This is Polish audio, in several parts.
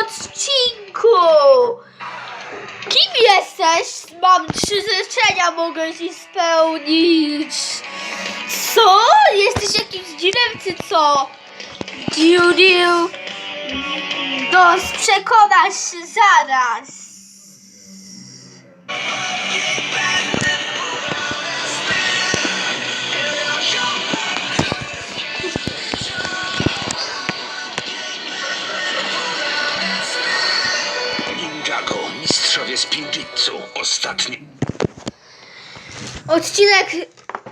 odcinku! Kim jesteś? Mam trzy życzenia, mogę ci spełnić. Co? Jesteś jakimś dziwem, czy co? Diu, diu. No, przekonasz się zaraz. Mistrzowie z. Ostatni. Odcinek,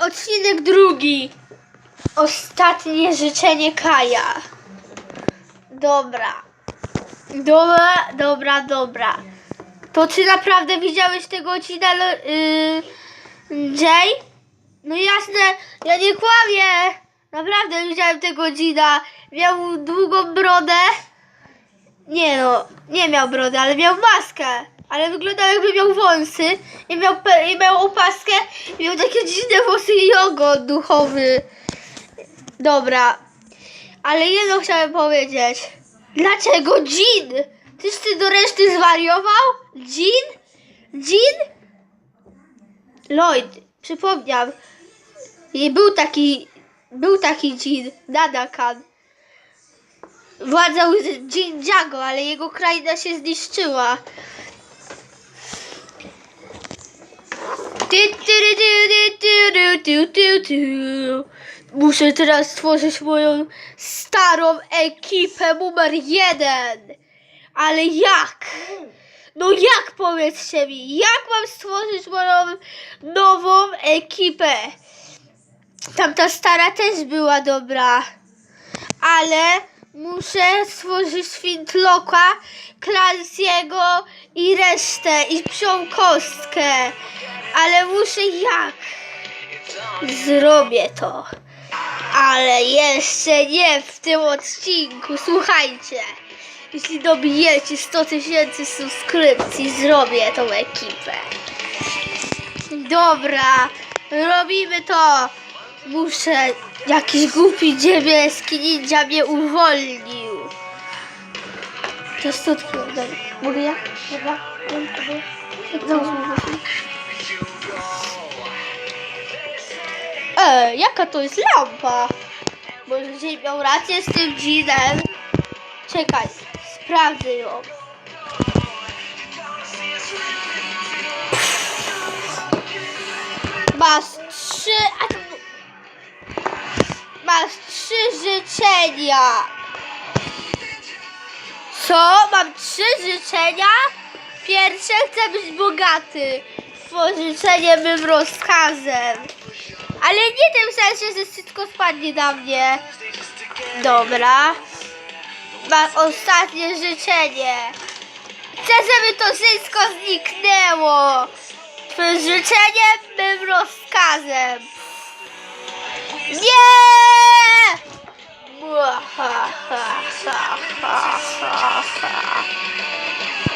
odcinek drugi. Ostatnie życzenie Kaja. Dobra. Dobra, dobra, dobra. To czy naprawdę widziałeś tego odcinka, yy, Jay? No jasne, ja nie kłamię. Naprawdę widziałem tego odcinka. Miał długą brodę. Nie no, nie miał brody, ale miał maskę. Ale wyglądał jakby miał wąsy i miał, i miał opaskę i miał takie dziwne włosy i ogon duchowy. Dobra, ale jedno chciałem powiedzieć. Dlaczego Jean? Tyś ty do reszty zwariował? Jean? Jean? Lloyd, przypomniał. I był taki, był taki Jean, Nanakan. Władzał Jinjago, ale jego kraina się zniszczyła. Muszę teraz stworzyć moją starą ekipę numer jeden. Ale jak? No jak powiedzcie mi, jak mam stworzyć moją nową ekipę? Tamta stara też była dobra ale muszę stworzyć Fintloka, Clancy'ego i resztę i psią kostkę. Ale muszę jak? Zrobię to. Ale jeszcze nie w tym odcinku. Słuchajcie. Jeśli dobijecie 100 tysięcy subskrypcji, zrobię tą ekipę. Dobra, robimy to. Muszę. Jakiś głupi niebieski ninja mnie uwolnił. To stutki. Dobra. Mogę ja? Dobra. Dobra. E, jaka to jest lampa? Może dzisiaj miał rację z tym dżinem. Czekaj, sprawdzę ją. Masz trzy. Trzy życzenia. Co? Mam trzy życzenia? Pierwsze chcę być bogaty. Twoje życzenie bym rozkazem. Ale nie tym sensie, że wszystko spadnie na mnie. Dobra. Mam ostatnie życzenie. Chcę, żeby to wszystko zniknęło. Twoje życzenie bym rozkazem.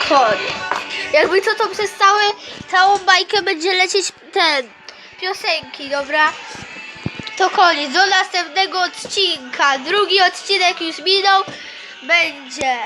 Koniec. Jakby co to przez całe, całą bajkę będzie lecieć ten piosenki, dobra? To koniec. Do następnego odcinka. Drugi odcinek już minął. Będzie.